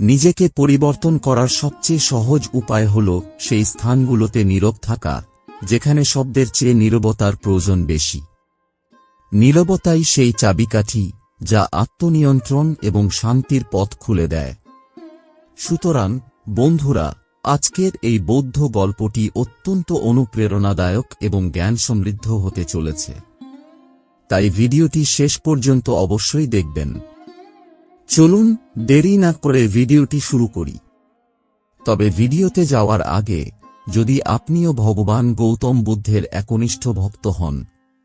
নিজেকে পরিবর্তন করার সবচেয়ে সহজ উপায় হল সেই স্থানগুলোতে নীরব থাকা, যেখানে শব্দের চেয়ে নীরবতার প্রয়োজন বেশি। নীরবতাই সেই চাবিকাঠি যা আত্মনিয়ন্ত্রণ এবং শান্তির পথ খুলে দেয়। সুতরাং, বন্ধুরা, আজকের এই বৌদ্ধ গল্পটি অত্যন্ত অনুপ্রেরণাদায়ক এবং জ্ঞান সমৃদ্ধ হতে চলেছে। তাই ভিডিওটি শেষ পর্যন্ত অবশ্যই দেখবেন। চলুন দেরি না করে ভিডিওটি শুরু করি। তবে ভিডিওতে যাওয়ার আগে, যদি আপনিও ভগবান গৌতম বুদ্ধের একনিষ্ঠ ভক্ত হন,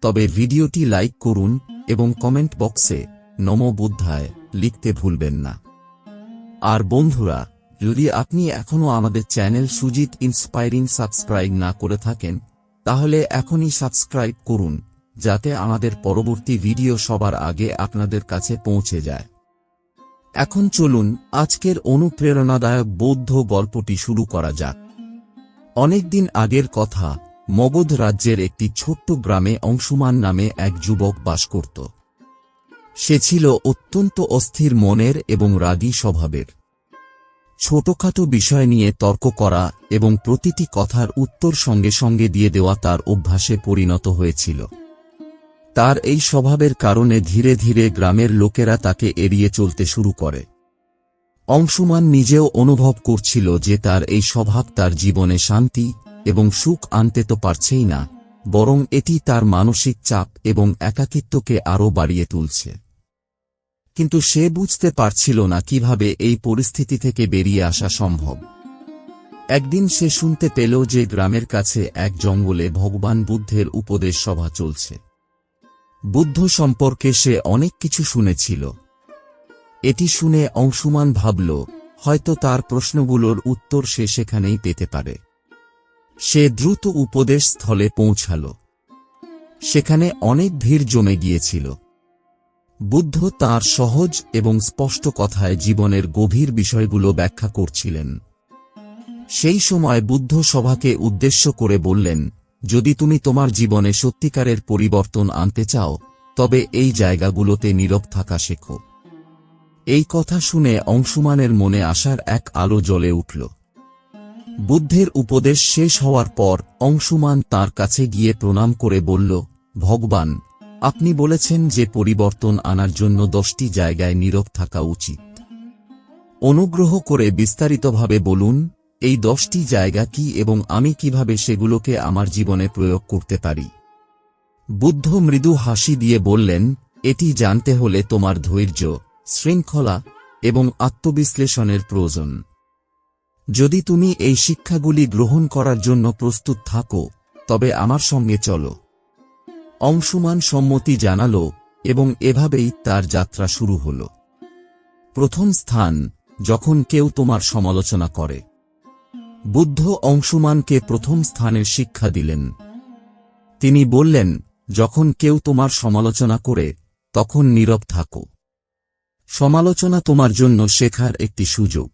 তবে ভিডিওটি লাইক করুন এবং কমেন্ট বক্সে নম বুদ্ধায় লিখতে ভুলবেন না। আর বন্ধুরা, যদি আপনি এখনও আমাদের চ্যানেল সুজিত ইন্সপায়ারিং সাবস্ক্রাইব না করে থাকেন, তাহলে এখনই সাবস্ক্রাইব করুন, যাতে আমাদের পরবর্তী ভিডিও সবার আগে আপনাদের কাছে পৌঁছে যায়। এখন চলুন আজকের অনুপ্রেরণাদায়ক বৌদ্ধ গল্পটি শুরু করা যাক। অনেকদিন আগের কথা, মগধ রাজ্যের একটি ছোট্ট গ্রামে অংশুমান নামে এক যুবক বাস করত। সে ছিল অত্যন্ত অস্থির মনের এবং রাগী স্বভাবের। ছোটখাটো বিষয় নিয়ে তর্ক করা এবং প্রতিটি কথার উত্তর সঙ্গে সঙ্গে দিয়ে দেওয়া তার অভ্যাসে পরিণত হয়েছিল। তার এই স্বভাবের কারণে ধীরে ধীরে গ্রামের লোকেরা তাকে এড়িয়ে চলতে শুরু করে। অংশুমান নিজেও অনুভব করছিল যে তার এই স্বভাব তার জীবনে শান্তি এবং সুখ আনতে তো পারছেই না, বরং এটি তার মানসিক চাপ এবং একাকিত্বকে আরও বাড়িয়ে তুলছে। কিন্তু সে বুঝতে পারছিল না কীভাবে এই পরিস্থিতি থেকে বেরিয়ে আসা সম্ভব। একদিন সে শুনতে পেল যে গ্রামের কাছে এক জঙ্গলে ভগবান বুদ্ধের উপদেশ সভা চলছে। বুদ্ধ সম্পর্কে সে অনেক কিছু শুনেছিল। এটি শুনে অংশুমান ভাবল, হয়তো তার প্রশ্নগুলোর উত্তর সে সেখানেই পেতে পারে। সে দ্রুত উপদেশ স্থলে পৌঁছাল। সেখানে অনেক ভিড় জমে গিয়েছিল। বুদ্ধ তার সহজ এবং স্পষ্ট কথায় জীবনের গভীর বিষয়গুলো ব্যাখ্যা করছিলেন। সেই সময় বুদ্ধ সভাকে উদ্দেশ্য করে বললেন যদি তুমি তোমার জীবনে সত্যিকারের পরিবর্তন আনতে চাও, তবে এই জায়গাগুলোতে নীরব থাকা শেখো। এই কথা শুনে অংশুমানের মনে আসার এক আলো জ্বলে উঠল। বুদ্ধের উপদেশ শেষ হওয়ার পর অংশুমান তার কাছে গিয়ে প্রণাম করে বলল, ভগবান, আপনি বলেছেন যে পরিবর্তন আনার জন্য দশটি জায়গায় নীরব থাকা উচিত। অনুগ্রহ করে বিস্তারিতভাবে বলুন এই দশটি জায়গা কি এবং আমি কীভাবে সেগুলোকে আমার জীবনে প্রয়োগ করতে পারি? বুদ্ধ মৃদু হাসি দিয়ে বললেন, এটি জানতে হলে তোমার ধৈর্য, শৃঙ্খলা এবং আত্মবিশ্লেষণের প্রয়োজন। যদি তুমি এই শিক্ষাগুলি গ্রহণ করার জন্য প্রস্তুত থাকো, তবে আমার সঙ্গে চলো। অংশুমান সম্মতি জানাল এবং এভাবেই তার যাত্রা শুরু হল। প্রথম স্থান, যখন কেউ তোমার সমালোচনা করে। বুদ্ধ অংশুমানকে প্রথম স্থানের শিক্ষা দিলেন। তিনি বললেন, যখন কেউ তোমার সমালোচনা করে, তখন নীরব থাকো। সমালোচনা তোমার জন্য শেখার একটি সুযোগ।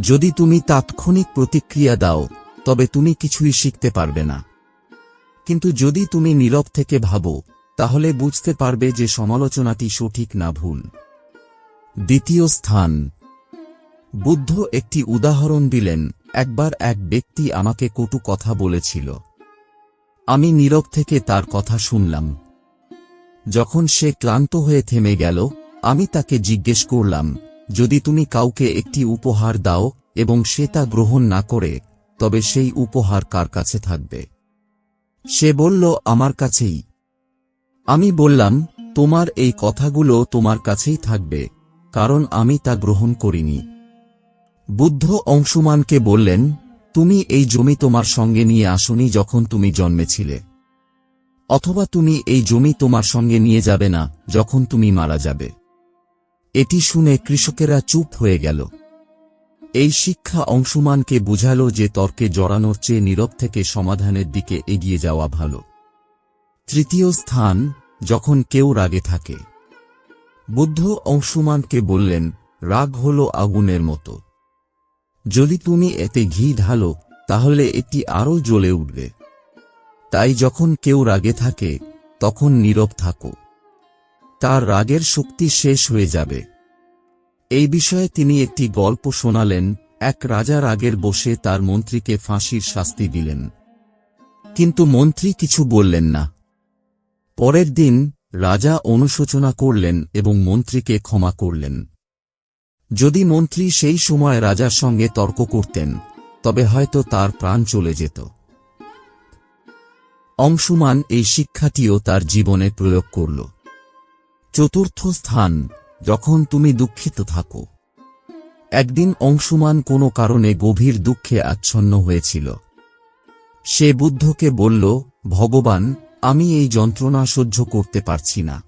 যদি তুমি তাৎক্ষণিক প্রতিক্রিয়া দাও, তবে তুমি কিছুই শিখতে পারবে না। কিন্তু যদি তুমি নীরব থেকে ভাবো, তাহলে বুঝতে পারবে যে সমালোচনাটি সঠিক না ভুল। দ্বিতীয় স্থান। বুদ্ধ একটি উদাহরণ দিলেন একবার এক ব্যক্তি আমাকে কটু কথা বলেছিল। আমি নীরব থেকে তার কথা শুনলাম। যখন সে ক্লান্ত হয়ে থেমে গেল, আমি তাকে জিজ্ঞেস করলাম, যদি তুমি কাউকে একটি উপহার দাও এবং সে তা গ্রহণ না করে, তবে সেই উপহার কার কাছে থাকবে? সে বলল, আমার কাছেই। আমি বললাম, তোমার এই কথাগুলো তোমার কাছেই থাকবে, কারণ আমি তা গ্রহণ করিনি। বুদ্ধ অংশুমানকে বললেন, তুমি এই জমি তোমার সঙ্গে নিয়ে আসনি যখন তুমি জন্মেছিলে। অথবা তুমি এই জমি তোমার সঙ্গে নিয়ে যাবে না যখন তুমি মারা যাবে। এটি শুনে কৃষকেরা চুপ হয়ে গেল। এই শিক্ষা অংশুমানকে বুঝালো যে তর্কে জড়ানোর চেয়ে নীরব থেকে সমাধানের দিকে এগিয়ে যাওয়া ভালো। তৃতীয় স্থান, যখন কেউ রাগে থাকে। বুদ্ধ অংশুমানকে বললেন, রাগ হল আগুনের মতো। যদি তুমি এতে ঘি ঢালো, তাহলে এটি আরও জ্বলে উঠবে। তাই যখন কেউ রাগে থাকে, তখন নীরব থাকো। তার রাগের শক্তি শেষ হয়ে যাবে। এই বিষয়ে তিনি একটি গল্প শোনালেন, এক রাজা রাগের বসে তার মন্ত্রীকে ফাঁসির শাস্তি দিলেন। কিন্তু মন্ত্রী কিছু বললেন না। পরের দিন রাজা অনুশোচনা করলেন এবং মন্ত্রীকে ক্ষমা করলেন। যদি মন্ত্রী সেই সময় রাজার সঙ্গে তর্ক করতেন, তবে হয়তো তার প্রাণ চলে যেত। অংশুমান এই শিক্ষাটিও তার জীবনে প্রয়োগ করল। চতুর্থ স্থান, যখন তুমি দুঃখিত থাকো। একদিন অংশুমান কোনো কারণে গভীর দুঃখে আচ্ছন্ন হয়েছিল। সে বুদ্ধকে বলল, ভগবান, আমি এই যন্ত্রণা সহ্য করতে পারছি না।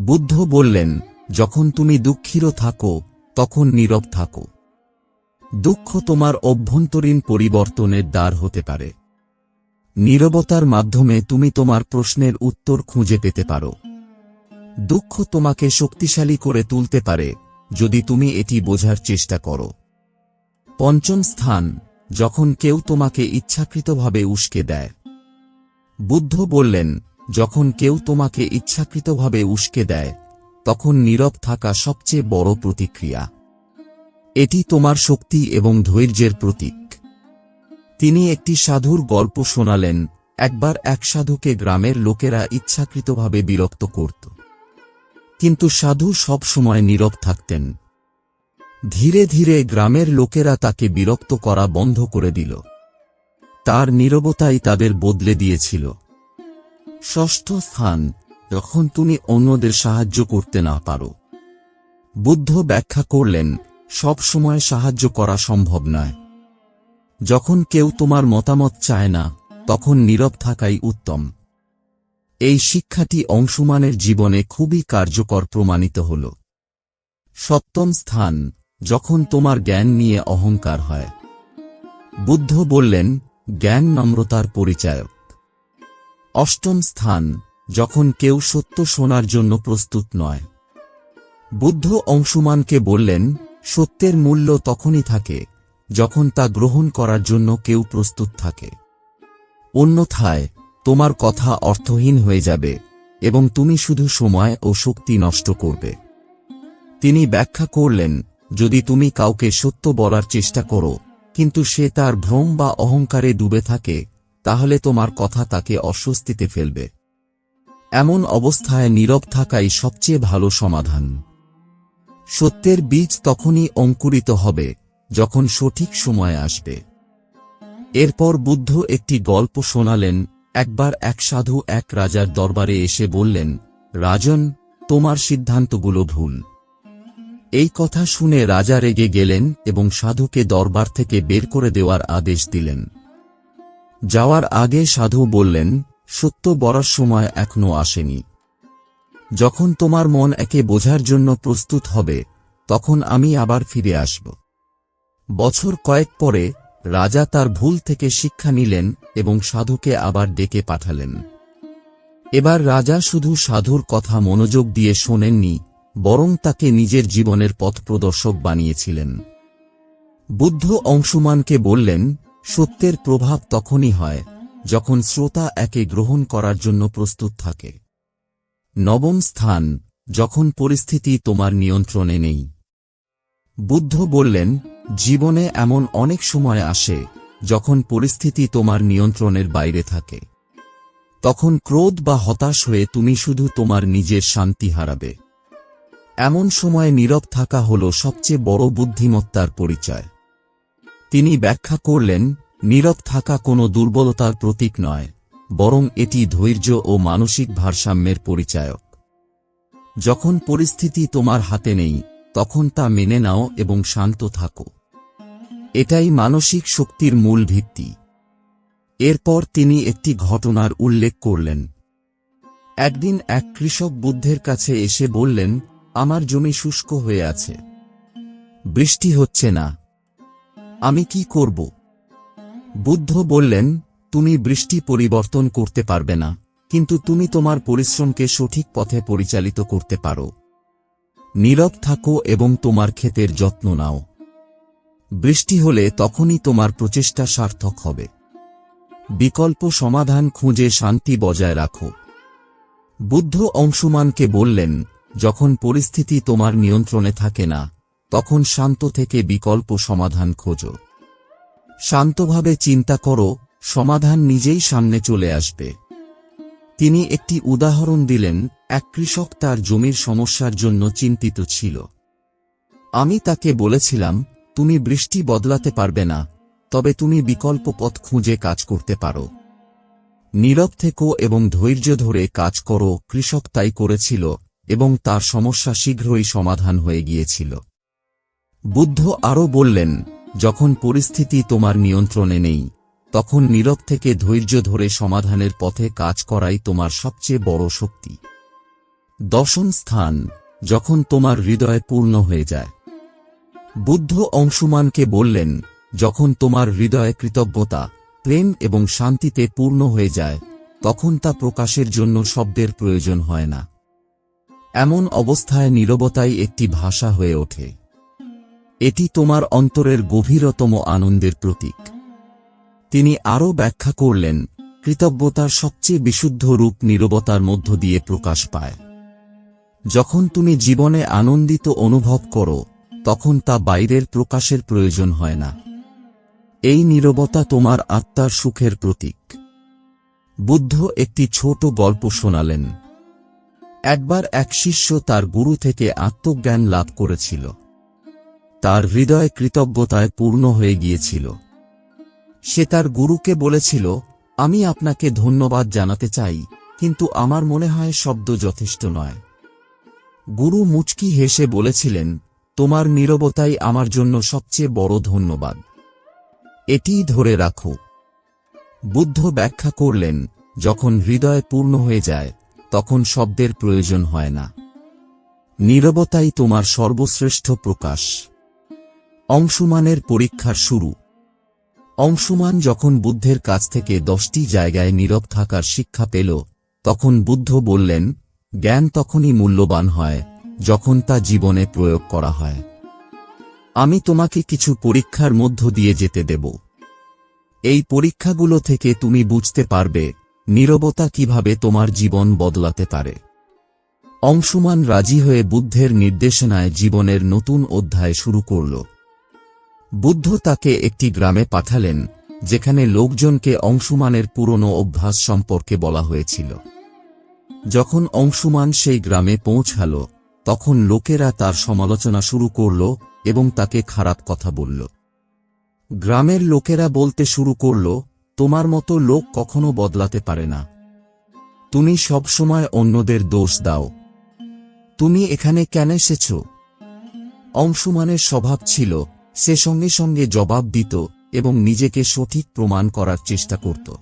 বুদ্ধ বললেন, যখন তুমি দুঃখিত থাকো তখন নীরব থাকো। দুঃখ তোমার অভ্যন্তরীণ পরিবর্তনের দ্বার হতে পারে। নীরবতার মাধ্যমে তুমি তোমার প্রশ্নের উত্তর খুঁজে পেতে পারো। দুঃখ তোমাকে শক্তিশালী করে তুলতে পারে যদি তুমি এটি বোঝার চেষ্টা করো। পঞ্চম স্থান, যখন কেউ তোমাকে ইচ্ছাকৃতভাবে উস্কে দেয়। বুদ্ধ বললেন, যখন কেউ তোমাকে ইচ্ছাকৃতভাবে উস্কে দেয় তখন নীরব থাকা সবচেয়ে বড় প্রতিক্রিয়া। এটি তোমার শক্তি এবং ধৈর্যের প্রতীক। তিনি একটি সাধুর গল্প শোনালেন, একবার এক সাধুকে গ্রামের লোকেরা ইচ্ছাকৃতভাবে বিরক্ত করত। কিন্তু সাধু সব সময় নীরব থাকতেন। ধীরে ধীরে গ্রামের লোকেরা তাকে বিরক্ত করা বন্ধ করে দিল। তার নীরবতাই তাদের বদলে দিয়েছিল। ষষ্ঠ স্থান যখন তুমি অন্যদের সাহায্য করতে না পারো। বুদ্ধ ব্যাখ্যা করলেন, সব সময় সাহায্য করা সম্ভব নয়। যখন কেউ তোমার মতামত চায় না, তখন নীরব থাকাই উত্তম। এই শিক্ষাটি অংশুমানের জীবনে খুবই কার্যকর প্রমাণিত হল। সপ্তম স্থান, যখন তোমার জ্ঞান নিয়ে অহংকার হয়। বুদ্ধ বললেন, জ্ঞান নম্রতার পরিচায়ক। অষ্টম স্থান যখন কেউ সত্য শোনার জন্য প্রস্তুত নয়। বুদ্ধ অংশুমানকে বললেন, সত্যের মূল্য তখনই থাকে, যখন তা গ্রহণ করার জন্য কেউ প্রস্তুত থাকে। অন্যথায়, তোমার কথা অর্থহীন হয়ে যাবে, এবং তুমি শুধু সময় ও শক্তি নষ্ট করবে। তিনি ব্যাখ্যা করলেন, যদি তুমি কাউকে সত্য বলার চেষ্টা করো, কিন্তু সে তার ভ্রম বা অহংকারে ডুবে থাকে, তাহলে তোমার কথা তাকে অস্বস্তিতে ফেলবে। এমন অবস্থায় নীরব থাকাই সবচেয়ে ভালো সমাধান। সত্যের বীজ তখনই অঙ্কুরিত হবে, যখন সঠিক সময় আসবে। এরপর বুদ্ধ একটি গল্প শোনালেন, একবার এক সাধু এক রাজার দরবারে এসে বললেন, রাজন, তোমার সিদ্ধান্তগুলো ভুল। এই কথা শুনে রাজা রেগে গেলেন এবং সাধুকে দরবার থেকে বের করে দেওয়ার আদেশ দিলেন। যাওয়ার আগে সাধু বললেন সত্য বড়ার সময় এখনও আসেনি। যখন তোমার মন একে বোঝার জন্য প্রস্তুত হবে, তখন আমি আবার ফিরে আসব। বছর কয়েক পরে রাজা তার ভুল থেকে শিক্ষা নিলেন এবং সাধুকে আবার ডেকে পাঠালেন। এবার রাজা শুধু সাধুর কথা মনোযোগ দিয়ে শোনেননি, বরং তাকে নিজের জীবনের পথ প্রদর্শক বানিয়েছিলেন। বুদ্ধ অংশুমানকে বললেন, সত্যের প্রভাব তখনই হয় যখন শ্রোতা একে গ্রহণ করার জন্য প্রস্তুত থাকে। নবম স্থান, যখন পরিস্থিতি তোমার নিয়ন্ত্রণে নেই। বুদ্ধ বললেন, জীবনে এমন অনেক সময় আসে, যখন পরিস্থিতি তোমার নিয়ন্ত্রণের বাইরে থাকে। তখন ক্রোধ বা হতাশ হয়ে তুমি শুধু তোমার নিজের শান্তি হারাবে। এমন সময় নীরব থাকা হল সবচেয়ে বড় বুদ্ধিমত্তার পরিচয়। তিনি ব্যাখ্যা করলেন নীরব থাকা কোনো দুর্বলতার প্রতীক নয়, বরং এটি ধৈর্য ও মানসিক ভারসাম্যের পরিচায়ক। যখন পরিস্থিতি তোমার হাতে নেই, তখন তা মেনে নাও এবং শান্ত থাকো। এটাই মানসিক শক্তির মূল ভিত্তি। এরপর তিনি একটি ঘটনার উল্লেখ করলেন। একদিন এক কৃষক বুদ্ধের কাছে এসে বললেন, আমার জমি শুষ্ক হয়ে আছে। বৃষ্টি হচ্ছে না। আমি কি করব? বুদ্ধ বললেন, তুমি বৃষ্টি পরিবর্তন করতে পারবে না, কিন্তু তুমি তোমার পরিশ্রমকে সঠিক পথে পরিচালিত করতে পারো। নীরব থাকো এবং তোমার ক্ষেতের যত্ন নাও। বৃষ্টি হলে তখনই তোমার প্রচেষ্টা সার্থক হবে। বিকল্প সমাধান খুঁজে শান্তি বজায় রাখো। বুদ্ধ অংশুমানকে বললেন, যখন পরিস্থিতি তোমার নিয়ন্ত্রণে থাকে না, তখন শান্ত থেকে বিকল্প সমাধান খোঁজো। শান্তভাবে চিন্তা করো, সমাধান নিজেই সামনে চলে আসবে। তিনি একটি উদাহরণ দিলেন, এক কৃষক তার জমির সমস্যার জন্য চিন্তিত ছিল। আমি তাকে বলেছিলাম, তুমি বৃষ্টি বদলাতে পারবে না, তবে তুমি বিকল্প পথ খুঁজে কাজ করতে পারো। নীরব থেকো এবং ধৈর্য ধরে কাজ করো। কৃষক তাই করেছিল এবং তার সমস্যা শীঘ্রই সমাধান হয়ে গিয়েছিল। বুদ্ধ আরও বললেন যখন পরিস্থিতি তোমার নিয়ন্ত্রণে নেই, তখন নীরব থেকে ধৈর্য ধরে সমাধানের পথে কাজ করাই তোমার সবচেয়ে বড় শক্তি। দশম স্থান যখন তোমার হৃদয় পূর্ণ হয়ে যায়। বুদ্ধ অংশুমানকে বললেন, যখন তোমার হৃদয়ে কৃতজ্ঞতা, প্রেম এবং শান্তিতে পূর্ণ হয়ে যায়, তখন তা প্রকাশের জন্য শব্দের প্রয়োজন হয় না। এমন অবস্থায় নীরবতাই একটি ভাষা হয়ে ওঠে। এটি তোমার অন্তরের গভীরতম আনন্দের প্রতীক। তিনি আরও ব্যাখ্যা করলেন কৃতজ্ঞতার সবচেয়ে বিশুদ্ধ রূপ নীরবতার মধ্য দিয়ে প্রকাশ পায়। যখন তুমি জীবনে আনন্দিত অনুভব করো, তখন তা বাইরের প্রকাশের প্রয়োজন হয় না। এই নীরবতা তোমার আত্মার সুখের প্রতীক। বুদ্ধ একটি ছোট গল্প শোনালেন। একবার এক শিষ্য তার গুরু থেকে আত্মজ্ঞান লাভ করেছিল। তার হৃদয় কৃতজ্ঞতায় পূর্ণ হয়ে গিয়েছিল। সে তার গুরুকে বলেছিল, আমি আপনাকে ধন্যবাদ জানাতে চাই, কিন্তু আমার মনে হয় শব্দ যথেষ্ট নয়। গুরু মুচকি হেসে বলেছিলেন, তোমার নীরবতাই আমার জন্য সবচেয়ে বড় ধন্যবাদ। এটিই ধরে রাখো। বুদ্ধ ব্যাখ্যা করলেন, যখন হৃদয় পূর্ণ হয়ে যায়, তখন শব্দের প্রয়োজন হয় না। নীরবতাই তোমার সর্বশ্রেষ্ঠ প্রকাশ। অংশুমানের পরীক্ষার শুরু। অংশুমান যখন বুদ্ধের কাছ থেকে দশটি জায়গায় নীরব থাকার শিক্ষা পেল, তখন বুদ্ধ বললেন, জ্ঞান তখনই মূল্যবান হয় যখন তা জীবনে প্রয়োগ করা হয়। আমি তোমাকে কিছু পরীক্ষার মধ্য দিয়ে যেতে দেব। এই পরীক্ষাগুলো থেকে তুমি বুঝতে পারবে নীরবতা কীভাবে তোমার জীবন বদলাতে পারে। অংশুমান রাজি হয়ে বুদ্ধের নির্দেশনায় জীবনের নতুন অধ্যায় শুরু করল। বুদ্ধ তাকে একটি গ্রামে পাঠালেন, যেখানে লোকজনকে অংশুমানের পুরনো অভ্যাস সম্পর্কে বলা হয়েছিল। যখন অংশুমান সেই গ্রামে পৌঁছাল, তখন লোকেরা তার সমালোচনা শুরু করল এবং তাকে খারাপ কথা বলল। গ্রামের লোকেরা বলতে শুরু করল, তোমার মতো লোক কখনো বদলাতে পারে না। তুমি সবসময় অন্যদের দোষ দাও। তুমি এখানে কেন এসেছ? অংশুমানের স্বভাব ছিল সে সঙ্গে সঙ্গে জবাব দিত এবং নিজেকে সঠিক প্রমাণ করার চেষ্টা করত।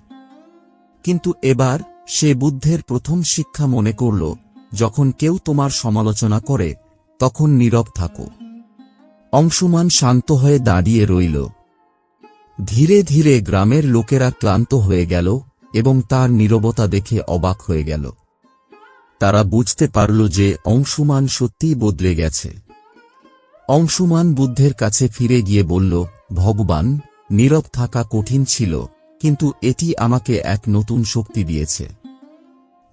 কিন্তু এবার সে বুদ্ধের প্রথম শিক্ষা মনে করল, যখন কেউ তোমার সমালোচনা করে, তখন নীরব থাকো। অংশুমান শান্ত হয়ে দাঁড়িয়ে রইল। ধীরে ধীরে গ্রামের লোকেরা ক্লান্ত হয়ে গেল এবং তার নীরবতা দেখে অবাক হয়ে গেল। তারা বুঝতে পারল যে অংশুমান সত্যিই বদলে গেছে। অংশুমান বুদ্ধের কাছে ফিরে গিয়ে বলল, ভগবান, নীরব থাকা কঠিন ছিল, কিন্তু এটি আমাকে এক নতুন শক্তি দিয়েছে।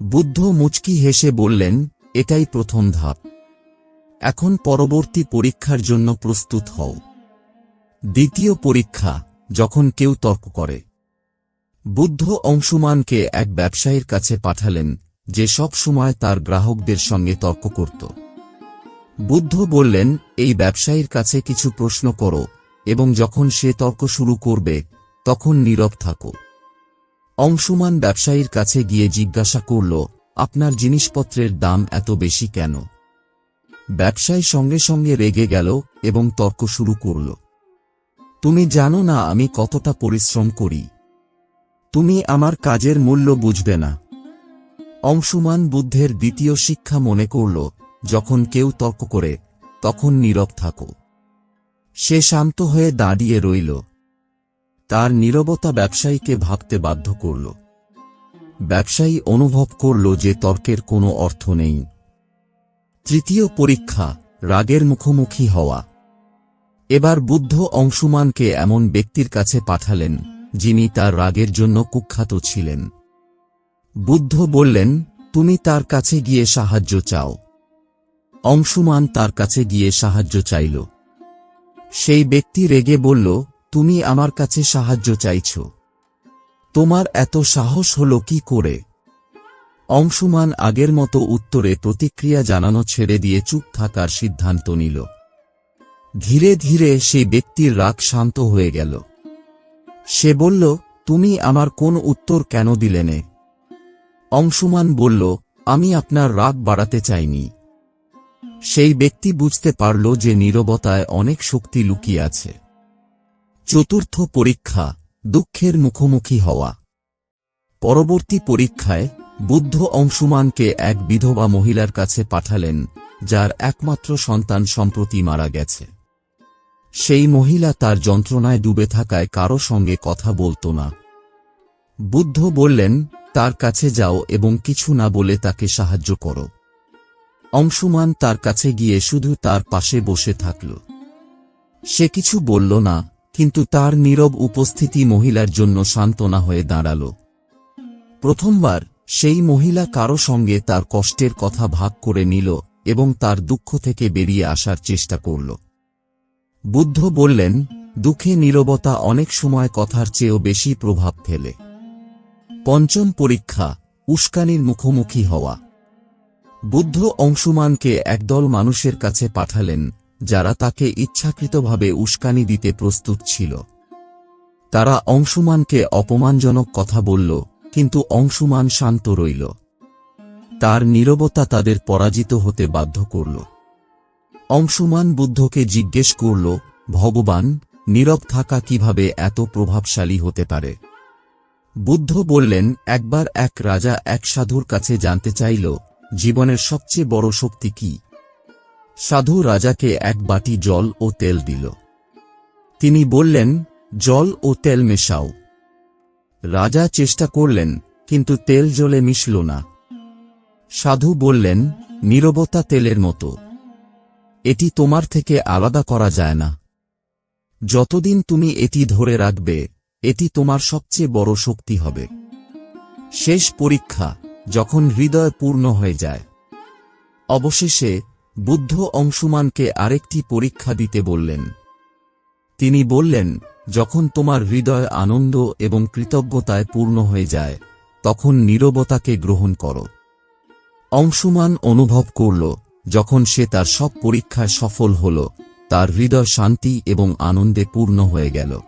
বুদ্ধ মুচকি হেসে বললেন, এটাই প্রথম ধাপ। এখন পরবর্তী পরীক্ষার জন্য প্রস্তুত হও। দ্বিতীয় পরীক্ষা, যখন কেউ তর্ক করে। বুদ্ধ অংশুমানকে এক ব্যবসায়ীর কাছে পাঠালেন, যে সব সময় তার গ্রাহকদের সঙ্গে তর্ক করত। বুদ্ধ বললেন, এই ব্যবসায়ীর কাছে কিছু প্রশ্ন করো এবং যখন সে তর্ক শুরু করবে, তখন নীরব থাকো। অংশুমান ব্যবসায়ীর কাছে গিয়ে জিজ্ঞাসা করল, আপনার জিনিসপত্রের দাম এত বেশি কেন? ব্যবসায়ী সঙ্গে সঙ্গে রেগে গেল এবং তর্ক শুরু করল, তুমি জানো না আমি কতটা পরিশ্রম করি। তুমি আমার কাজের মূল্য বুঝবে না। অংশুমান বুদ্ধের দ্বিতীয় শিক্ষা মনে করল যখন কেউ তর্ক করে, তখন নীরব থাকো। সে শান্ত হয়ে দাঁড়িয়ে রইল। তার নীরবতা ব্যবসায়ীকে ভাবতে বাধ্য করল। ব্যবসায়ী অনুভব করল যে তর্কের কোনো অর্থ নেই। তৃতীয় পরীক্ষা, রাগের মুখোমুখি হওয়া। এবার বুদ্ধ অংশুমানকে এমন ব্যক্তির কাছে পাঠালেন, যিনি তার রাগের জন্য কুখ্যাত ছিলেন। বুদ্ধ বললেন, তুমি তার কাছে গিয়ে সাহায্য চাও। অংশুমান তার কাছে গিয়ে সাহায্য চাইল। সেই ব্যক্তি রেগে বলল, তুমি আমার কাছে সাহায্য চাইছ। তোমার এত সাহস হল কি করে? অংশুমান আগের মতো উত্তরে প্রতিক্রিয়া জানানো ছেড়ে দিয়ে চুপ থাকার সিদ্ধান্ত নিল। ধীরে ধীরে সেই ব্যক্তির রাগ শান্ত হয়ে গেল। সে বলল, তুমি আমার কোন উত্তর কেন দিলেনে অংশুমান বলল, আমি আপনার রাগ বাড়াতে চাইনি। সেই ব্যক্তি বুঝতে পারল যে নীরবতায় অনেক শক্তি লুকিয়ে আছে। চতুর্থ পরীক্ষা, দুঃখের মুখোমুখি হওয়া। পরবর্তী পরীক্ষায়, বুদ্ধ অংশুমানকে এক বিধবা মহিলার কাছে পাঠালেন, যার একমাত্র সন্তান সম্প্রতি মারা গেছে। সেই মহিলা তার যন্ত্রণায় ডুবে থাকায় কারও সঙ্গে কথা বলত না। বুদ্ধ বললেন, তার কাছে যাও এবং কিছু না বলে তাকে সাহায্য করো। অংশুমান তার কাছে গিয়ে শুধু তার পাশে বসে থাকল। সে কিছু বলল না, কিন্তু তার নীরব উপস্থিতি মহিলার জন্য সান্ত্বনা হয়ে দাঁড়াল। প্রথমবার, সেই মহিলা কারও সঙ্গে তার কষ্টের কথা ভাগ করে নিল এবং তার দুঃখ থেকে বেরিয়ে আসার চেষ্টা করল। বুদ্ধ বললেন, দুঃখে নীরবতা অনেক সময় কথার চেয়েও বেশি প্রভাব ফেলে। পঞ্চম পরীক্ষা, উস্কানির মুখোমুখি হওয়া। বুদ্ধ অংশুমানকে একদল মানুষের কাছে পাঠালেন, যারা তাকে ইচ্ছাকৃতভাবে উস্কানি দিতে প্রস্তুত ছিল। তারা অংশুমানকে অপমানজনক কথা বলল, কিন্তু অংশুমান শান্ত রইল। তার নীরবতা তাদের পরাজিত হতে বাধ্য করল। অংশুমান বুদ্ধকে জিজ্ঞেস করল, ভগবান, নীরব থাকা কীভাবে এত প্রভাবশালী হতে পারে? বুদ্ধ বললেন, একবার এক রাজা এক সাধুর কাছে জানতে চাইল জীবনের সবচেয়ে বড় শক্তি কি? সাধু রাজাকে এক বাটি জল ও তেল দিল। তিনি বললেন, জল ও তেল মেশাও। রাজা চেষ্টা করলেন, কিন্তু তেল জলে মিশল না। সাধু বললেন, নীরবতা তেলের মতো। এটি তোমার থেকে আলাদা করা যায় না। যতদিন তুমি এটি ধরে রাখবে, এটি তোমার সবচেয়ে বড় শক্তি হবে। শেষ পরীক্ষা। যখন হৃদয় পূর্ণ হয়ে যায়। অবশেষে বুদ্ধ অংশুমানকে আরেকটি পরীক্ষা দিতে বললেন। তিনি বললেন, যখন তোমার হৃদয় আনন্দ এবং কৃতজ্ঞতায় পূর্ণ হয়ে যায়, তখন নীরবতাকে গ্রহণ করো। অংশুমান অনুভব করল, যখন সে তার সব পরীক্ষায় সফল হল, তার হৃদয় শান্তি এবং আনন্দে পূর্ণ হয়ে গেল।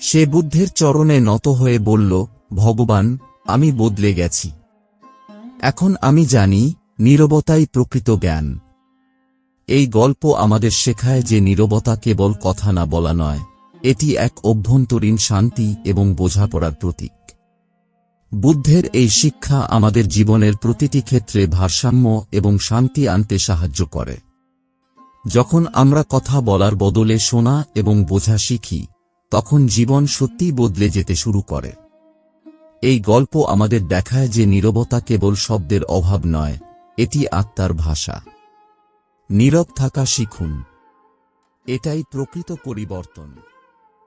সে বুদ্ধের চরণে নত হয়ে বলল, ভগবান, আমি বদলে গেছি। এখন আমি জানি, নীরবতাই প্রকৃত জ্ঞান। এই গল্প আমাদের শেখায় যে নীরবতা কেবল কথা না বলা নয়, এটি এক অভ্যন্তরীণ শান্তি এবং বোঝাপড়ার প্রতীক। বুদ্ধের এই শিক্ষা আমাদের জীবনের প্রতিটি ক্ষেত্রে ভারসাম্য এবং শান্তি আনতে সাহায্য করে। যখন আমরা কথা বলার বদলে শোনা এবং বোঝা শিখি, তখন জীবন সত্যিই বদলে যেতে শুরু করে। এই গল্প আমাদের দেখায় যে নীরবতা কেবল শব্দের অভাব নয়, এটি আত্মার ভাষা। নীরব থাকা শিখুন। এটাই প্রকৃত পরিবর্তন।